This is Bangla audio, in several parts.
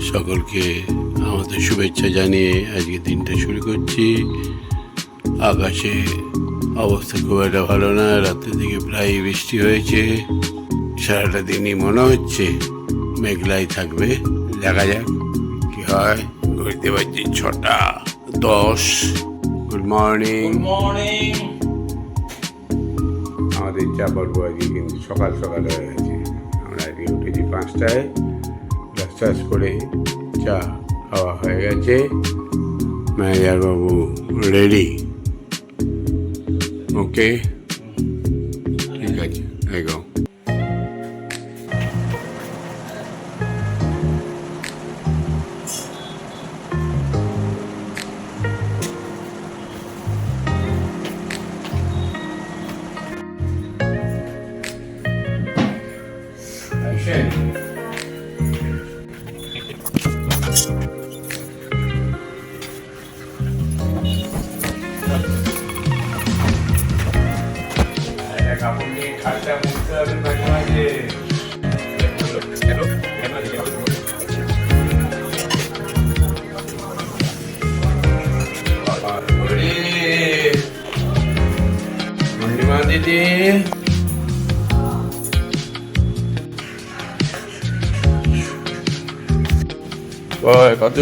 সকলকে আমাদের শুভেচ্ছা জানিয়ে আজকে দিনটা শুরু করছি। আকাশে অবস্থা খুব একটা ভালো না রাতের দিকে প্রায় বৃষ্টি হয়েছে। সারাটা দিনই মনে হচ্ছে মেঘলাই থাকবে। দেখা যাক কি হয়। ঘুরতে পারছি ছটা দশ। Good morning. মর্নিং। আমাদের চা পর্ব আজকে কিন্তু সকাল সকাল হয়ে গেছে। আমরা আজকে উঠেছি পাঁচটায়। টাশ করে চা খাওয়া হয়ে গেছে। ম্যানেজারবাবু রেডি ওকে ঠিক আছে এগো। কাপড় নিয়ে খাটটা মুছতে হবে মাঝে মাঝে মন্ডিমা দিদি ওই কত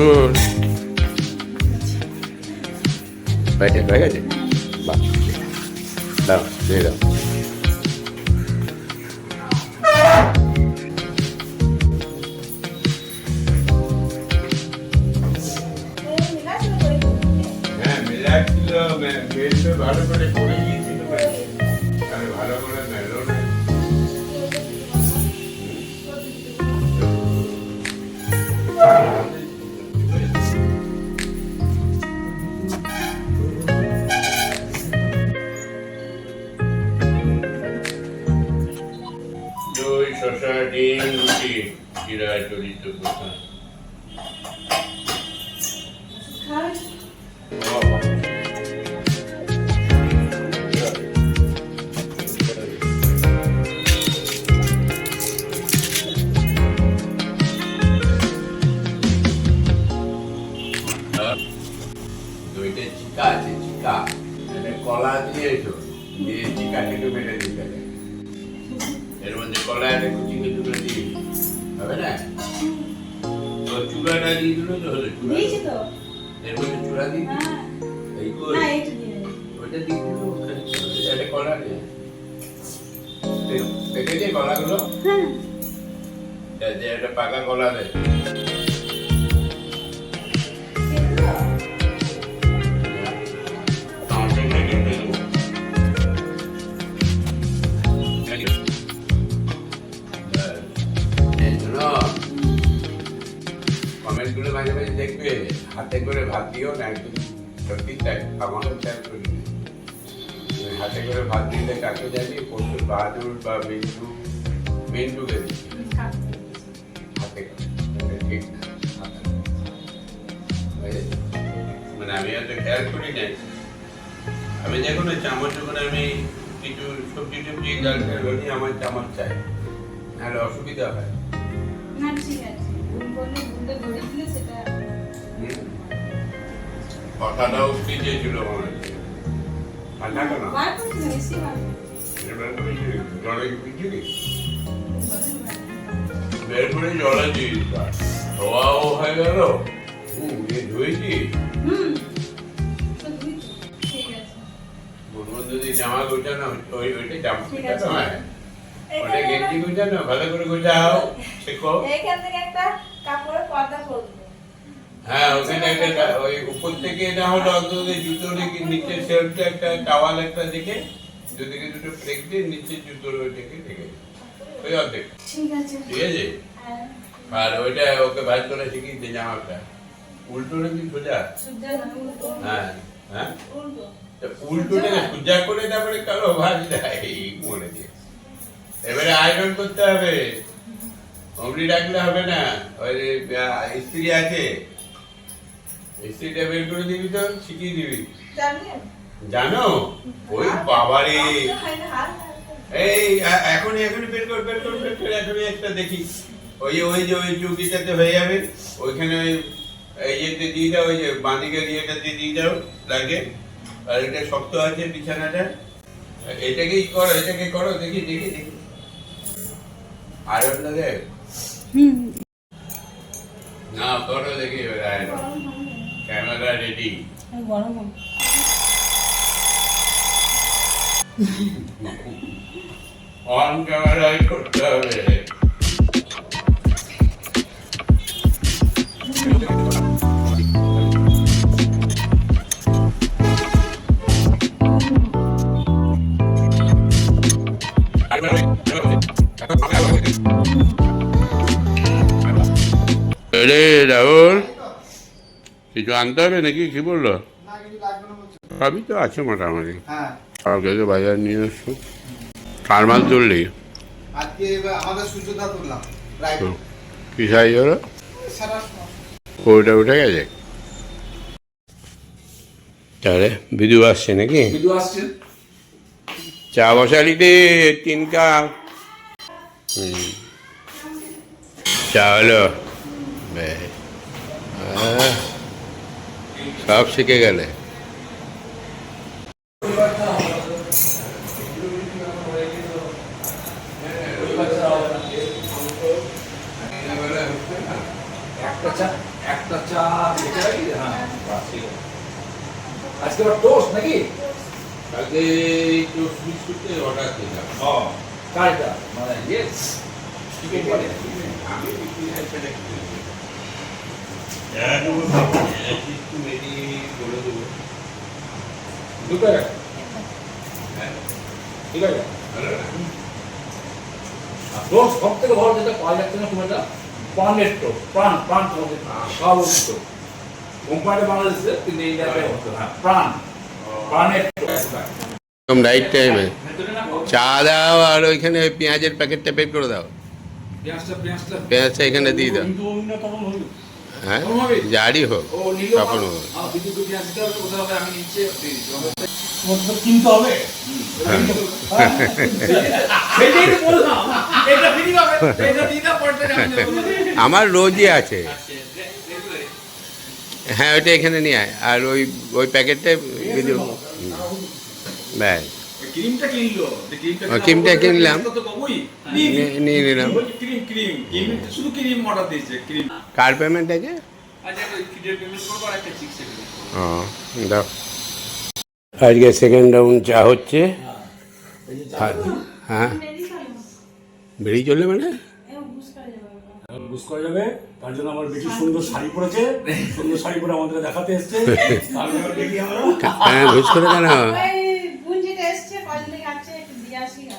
বাইরে হয়ে গেছে বাহ দাও দিয়ে দাও শসা ডিম রুটি জিরা জড়িত কথা চূড়াটা দিয়ে দিল তো হলো চূড়া দিয়েছি তো? এর মধ্যে চূড়া দিয়ে হ্যাঁ। এই করে না এইটা দিয়ে দিল। একটা কলা দেখেছি কলাগুলো হ্যাঁ। একটা পাকা কলা দেয়। হাতে করে ভাত দিও, না একদম সত্যি চাই, আমারও চাই করি হাতে করে ভাত দিলে কাকে জানি, পরশু বাহাদুর বা মিন্টুকে দিচ্ছি হাতে করে। ঠিক? মানে আমি হয়তো খেয়াল করি নাই। আমি দেখো না চামচ যখন আমি কিছু সবজি টবজি ডাল করি আমার চামচ চাই। নাহলে অসুবিধা হয়। না, ঠিক আছে। কথাটাও ফ্রিজে ছিল মনে হচ্ছে ঠান্ডা কেন জলে পিছিয়ে বের করে জলে দিয়ে ধোয়াও হয়ে গেল হুম দিয়ে ধুয়েছি হুম তো দুই তো। ঠিক আছে মনমন যদি জামা গোছানো ওই ওইটা জামা গোছানো হয় ওটা গেঞ্জি গোছানো ভালো করে গোছাও। শেখো। এইখান থেকে একটা কাপড়ের পর্দা করব। হ্যাঁ ওখানে একটা ওই উপর থেকে হলো অন্তত নিচে একটা টাওয়াল একটা দেখে দুদিকে দুটো ফ্লেক দিয়ে নিচে জুতোর ওই থেকে ওই অর্ধেক। ঠিক আছে। ঠিক আছে? হ্যাঁ। আর ওইটা ওকে করে জামাটা উল্টো নাকি সোজা? হ্যাঁ হ্যাঁ? সোজা। করে তারপরে কালো ভাজ দেয় এবারে আয়রন করতে হবে। অমনি রাখলে হবে না। ওই ইস্ত্রি আছে ইস্ত্রিটা বের করে দিবি তো শিখিয়ে দিবি। জানো? ওই বাবারে। এই এখনই এখনই বের কর বের কর বের কর এখনই একটা দেখি। ওই যে ওই যে ওই চুকিটাতে হয়ে যাবে। ওইখানে ওই ইয়েতে দিয়ে দাও ওই যে বাঁদিকের ইয়েটাতে দিয়ে দাও লাগে। আর এটা শক্ত আছে বিছানাটা। এটাকেই করো এটাকে করো দেখি দেখি দেখি। আর ওটা দেখ না করো দেখি আয়না। ক্যামেরা রেডি গরম। অন ক্যামেরায় করতে হবে কিছু আনতে হবে নাকি? কি বলল? সবই তো আছে মোটামুটি। হ্যাঁ। কালকে তো বাজার নিয়ে এসছো কার মাল তুললি। কি সাইজ হলো? ওইটা উঠে গেছে? তাহলে বিদু আসছে নাকি? বিদু আসছে। চা বসালি দে তিন কাপ। হুম। চা হলো? বেশ। সব শিখে গেলে। একটা চা? হ্যাঁ। আজকে টোস্ট নাকি? কালকে একটু বিস্কুটে অর্ডার দিলাম। ও কারটা মানে ইয়ে চিকেন আমি বিক্রি আছে নাকি একটু রেডি করে দেবো দুটো ঠিক আছে টোস্ট সব থেকে ভালো যেটা পাওয়া যাচ্ছে না খুব পানের টোস্ট প্রাণ প্রাণ তোমাদের স্বাভাবিক কোম্পানি বাংলাদেশে কিন্তু ইন্ডিয়াতে হতো প্রাণ প্রাণের টোস্ট একদম রাইট টাইমে চা দাও আর ওইখানে ওই পেঁয়াজের প্যাকেটটা বের করে দাও। পেঁয়াজটা পেঁয়াজটা। পেঁয়াজটা এখানে দিয়ে দাও। হ্যাঁ? যারই হোক ও তখন হবে। হ্যাঁ দিতে হবে। আমার রোজই আছে। হ্যাঁ ওইটা এখানে নিয়ে আয়। আর ওই ওই প্যাকেটটা ভিডিও ব্যাস। ক্রিমটা কিনলো যে ক্রিমটা ক্রিমটা কিনলাম। নিয়ে- নিলাম। ক্রিম ক্রিম ক্রিম শুধু ক্রিম অর্ডার দিয়েছে ক্রিম। কার পেমেন্ট আছে আচ্ছা দাও। আজকে সেকেন্ড রাউন্ড চা হচ্ছে। হ্যাঁ বেরিয়ে চললে মানে? বুঝ করে যাবে। তার জন্য আমার বেটি সুন্দর শাড়ি পরেছে। সুন্দর শাড়ি পরে আমাদের দেখাতে এসছে। হ্যাঁ বুঝ করে কেন ওই গুঞ্জিটা এসছে, কদিন থেকে আসছে, একটু দিয়ে আসি গা।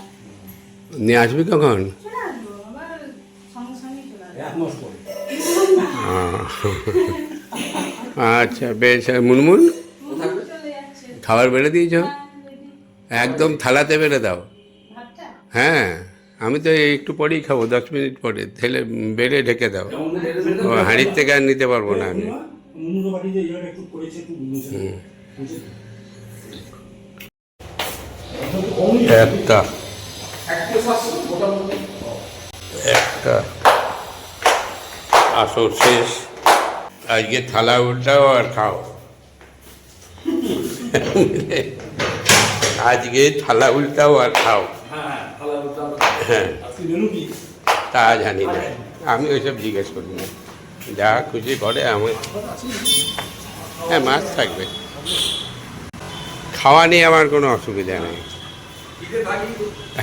নিয়ে আসবি কখন? ও, আচ্ছা বেশ মুনমুন? খাবার বেড়ে দিয়েছ? হ্যাঁ, একদম থালাতে বেড়ে দাও। হ্যাঁ আমি তো এই একটু পরেই খাব দশ মিনিট পরে। থেলে বেড়ে ঢেকে দাও। ও হাঁড়ির থেকে আর নিতে পারব না আমি। একটু করেছে একটু আসর শেষ। আজকে থালা উল্টাও আর খাও। আজকে থালা উল্টাও আর খাও। হ্যাঁ। তা জানি না। আমি ওইসব জিজ্ঞেস করি না। যা খুশি করে আমি হ্যাঁ মাছ থাকবে। খাওয়া নিয়ে আমার কোনো অসুবিধা নেই।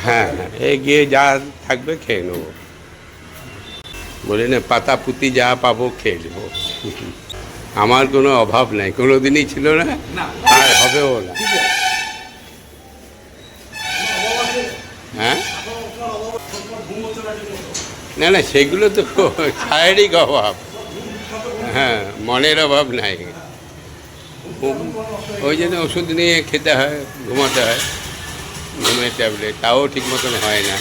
হ্যাঁ হ্যাঁ। এই গিয়ে যা থাকবে খেয়ে নেব। বলি না পাতা পুঁতি যা পাবো খেয়ে নেব। আমার কোনো অভাব নাই কোনো দিনই ছিল না না। আর হবেও না। হ্যাঁ? না না সেগুলো তো শারীরিক অভাব। হ্যাঁ মনের অভাব নাই। ওই জন্য ওষুধ নিয়ে খেতে হয় ঘুমাতে হয়। ঘুমের ট্যাবলেট, তাও ঠিক মতন হয় না।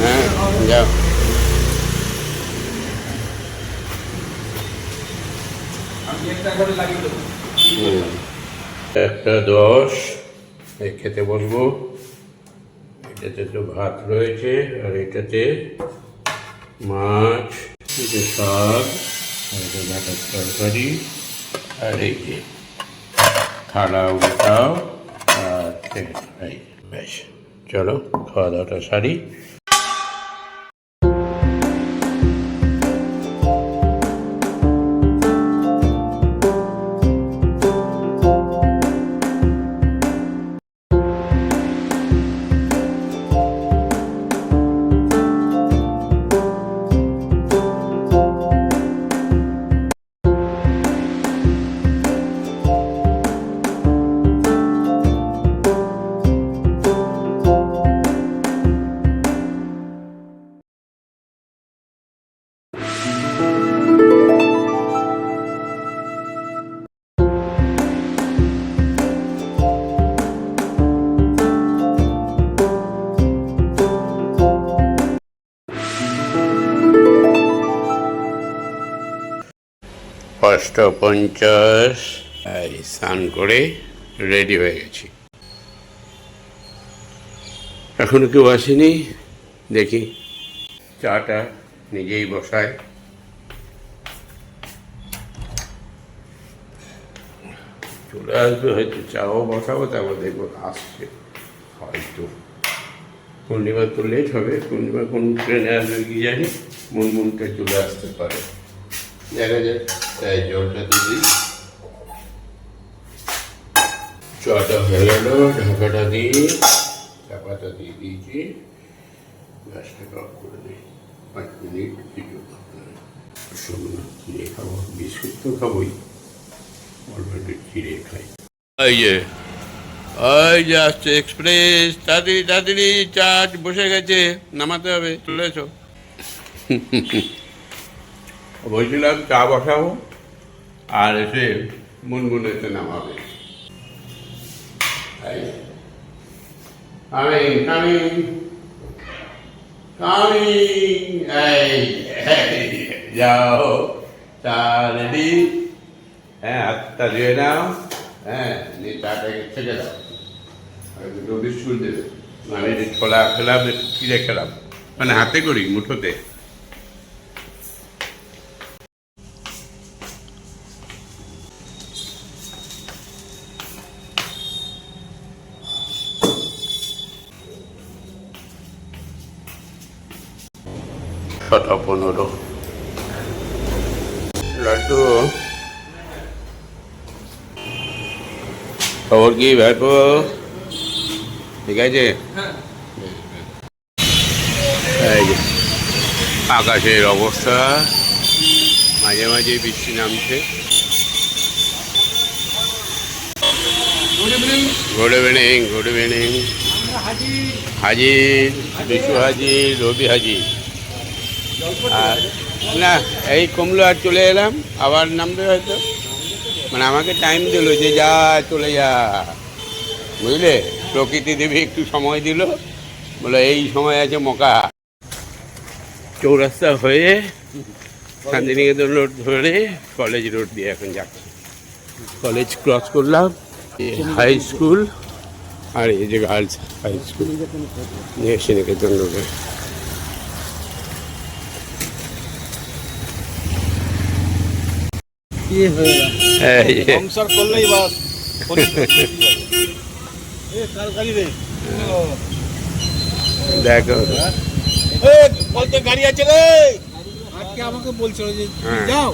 হ্যাঁ যাও। একটা দশ খেতে বসবো। এটাতে তো ভাত রয়েছে, আর এটাতে মাছ এটা শাক, আর এটা ডাটার তরকারি, আর এই যে থালা বেশ। চলো খাওয়া দাওয়াটা সারি। পাঁচটা পঞ্চাশ। এই, স্নান করে রেডি হয়ে গেছি। এখনও কেউ আসেনি? দেখি। চাটা নিজেই বসায় চলে আসবে, হয়তো চাও বসাবো, তারপর দেখব আসছে। হয়তো। পূর্ণিমা তো লেট হবে, পূর্ণিমা কোন ট্রেনে আসবে কি জানি? মুনমুনটা চলে আসতে পারে। দেখা যাক তাই জলটা দিয়ে চাটা হয়ে গেল ঢাকাটা দিয়ে চাপাটা দিয়ে দিয়েছি গ্যাসটাকে অফ করে দিই পাঁচ মিনিট কিছু শুকনো চিড়ে খাব বিস্কুট তো খাবোই অল্প একটু চিড়ে খাই এই যে ওই যে আসছে এক্সপ্রেস তাড়াতাড়ি তাড়াতাড়ি চার্জ বসে গেছে নামাতে হবে চলে এসো বলছিলাম, চা বসাবো? আর এসে মুনমুন এসে নামাবে আমি কামিং কামিং এই, যাও, চা রেডি। হ্যাঁ হাতটা ধুয়ে নাও। হ্যাঁ নিয়ে চাটাকে ছেড়ে দাও। দুটো বিস্কুট দেবে। আমি যে ছোলা খেলাম চিড়ে খেলাম। মানে হাতে করি, মুঠোতে। ছটা পনেরো। লাড্ডু। খবর কি, ভাইপো? ঠিক আছে? আকাশের অবস্থা। মাঝে মাঝে বৃষ্টি নামছে। গুড ইভিনিং গুড ইভিনিং হাজির, বিশু হাজির, রবি হাজির। আর না, এই কমলো আর চলে এলাম, আবার নামবে হয়তো। মানে আমাকে টাইম দিল যে যা, চলে যা। বুঝলে? প্রকৃতি দেবী একটু সময় দিল। বলে, এই সময় আছে মকা। চৌরাস্তা হয়ে শান্তিনিকেতন রোড ধরে কলেজ রোড দিয়ে এখন যাচ্ছি। কলেজ ক্রস করলাম হাই স্কুল আর এই যে গার্লস হাই স্কুল নিয়ে শান্তিনিকেতন রোডে। কি হয়ে এই। সংসার করলেই বাস এ কার গাড়ি রে। দেখো। বলতে গাড়ি আছে রে। আজকে আমাকে বলছিল যে হ্যাঁ। যাও।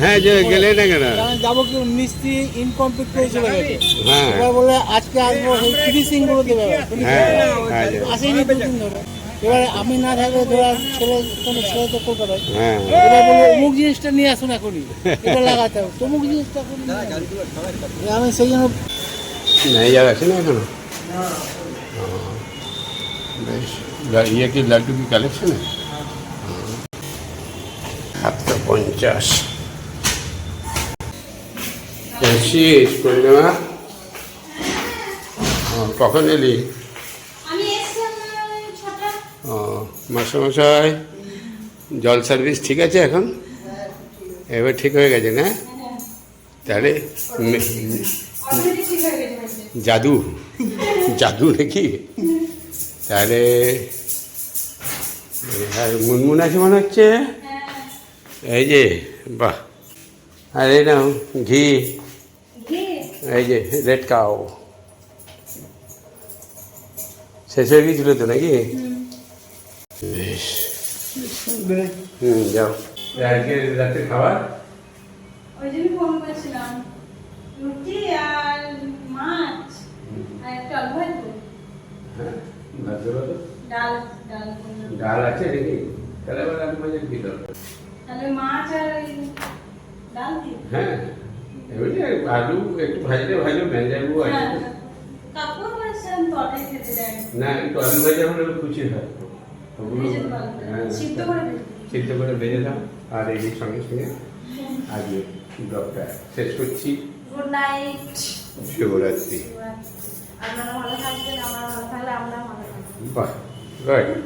হ্যাঁ যে গেলে না কেন? যাব কি মিস্ত্রি ইনকমপ্লিট করে চলে গেছে হ্যাঁ। বলে আজকে আসব ফিনিশিং করে দেবে আসেনি দুদিন ধরে। এবার আমি না থাকলে ধরা ছেলে কোনো ছেলে তো কলকাতায় হ্যাঁ। অমুক জিনিসটা নিয়ে আসুন এখনই। এটা লাগাতে হবে। তমুক জিনিসটা আমি সেই জন্য নেই যাবে না বেশ। ইয়ে কি লাড্ডু কি পঞ্চাশ। কখন এলি? ও মাস্টারমশাই জল সার্ভিস ঠিক আছে এখন? এবার ঠিক হয়ে গেছে না? তাহলে জাদু জাদু নাকি? তাহলে আর মুনমুন আছে মনে হচ্ছে? এই যে বাহ। আর এই নাও ঘি। এই যে রেড কাউ শেষ হয়ে গিয়েছিল তো নাকি? হুম যাও। আজকে রাতে খাবার? ওই জন্য ফোন করেছিলাম। রুটি আর মাছ আর একটা অল্প ভাজবো। হ্যাঁ ডাল ডাল ডাল আছে নাকি? তাহলে আবার আমি মাঝে কি দরকার? তাহলে মাছ আর ডাল দিই হ্যাঁ এমনি আলু একটু ভাজলে ভাজো ভেঞ্জালু আছে। হ্যাঁ কাকু তরকারি খেতে না একটু আলু ভাজা হলে খুশি হয়। ওগুলো। হ্যাঁ, সিদ্ধ করে ভেজে দাও আর এই সঙ্গে সঙ্গে আজকে ব্লগটা শেষ করছি। গুড নাইট শুভরাত্রি। আপনারা ভালো থাকবেন আমরা ভালো থাকলে আমরা ভালো থাকব। বাহ গুড